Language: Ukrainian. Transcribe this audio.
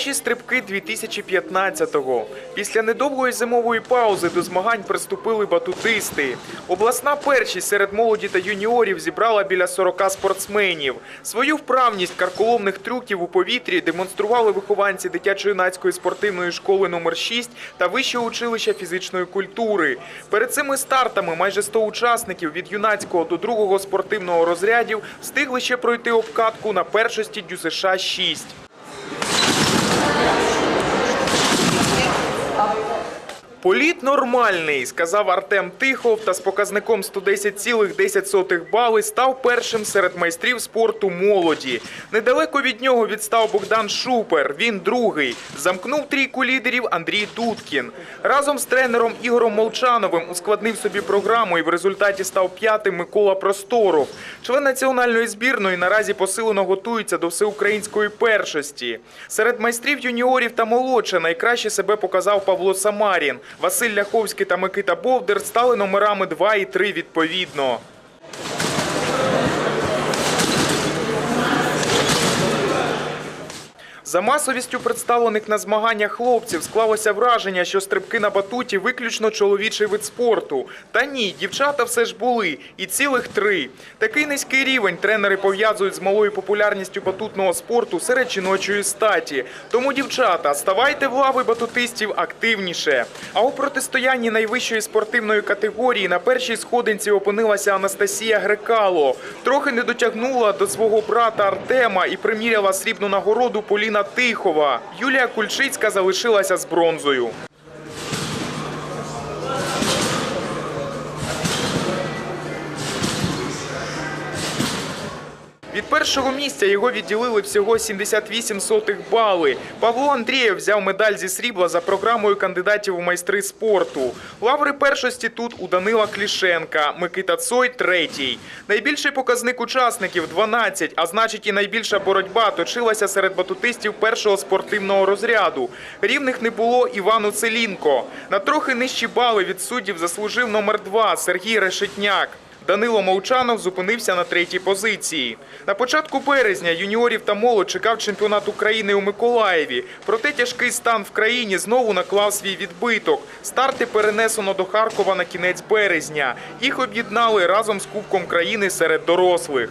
Перші стрибки 2015-го. Після недовгої зимової паузи до змагань приступили батутисти. Обласна першість серед молоді та юніорів зібрала біля 40 спортсменів. Свою вправність карколомних трюків у повітрі демонстрували вихованці дитячо-юнацької спортивної школи номер 6 та вищого училища фізичної культури. Перед цими стартами майже 100 учасників від юнацького до другого спортивного розрядів встигли ще пройти обкатку на першості ДЮСШ 6. Yes. Політ нормальний, сказав Артем Тихов та з показником 110,10 бали став першим серед майстрів спорту молоді. Недалеко від нього відстав Богдан Шупер. Він другий. Замкнув трійку лідерів Андрій Дудкін. Разом з тренером Ігорем Молчановим ускладнив собі програму і в результаті став п'ятим Микола Просторов. Член національної збірної наразі посилено готується до всеукраїнської першості. Серед майстрів юніорів та молодше найкраще себе показав Павло Самарін. Василь Ляховський та Микита Бовдер стали номерами 2 і 3 відповідно. За масовістю представлених на змаганнях хлопців склалося враження, що стрибки на батуті виключно чоловічий вид спорту. Та ні, дівчата все ж були, і цілих три. Такий низький рівень тренери пов'язують з малою популярністю батутного спорту серед жіночої статі. Тому, дівчата, ставайте в лави батутистів активніше. А у протистоянні найвищої спортивної категорії на першій сходинці опинилася Анастасія Грекало. Трохи не дотягнула до свого брата Артема і приміряла срібну нагороду Поліна Тихова. Юлія Кульчицька залишилася з бронзою. Від першого місця його відділили всього 78 сотих бали. Павло Андрієв взяв медаль зі срібла за програмою кандидатів у майстри спорту. Лаври першості тут у Данила Клішенка, Микита Цой – третій. Найбільший показник учасників – 12, а значить і найбільша боротьба точилася серед батутистів першого спортивного розряду. Рівних не було Івану Целінко. На трохи нижчі бали від суддів заслужив номер 2 Сергій Решетняк. Данило Мовчанов зупинився на третій позиції. На початку березня юніорів та молодь чекав чемпіонат України у Миколаєві. Проте тяжкий стан в країні знову наклав свій відбиток. Старти перенесено до Харкова на кінець березня. Їх об'єднали разом з Кубком країни серед дорослих.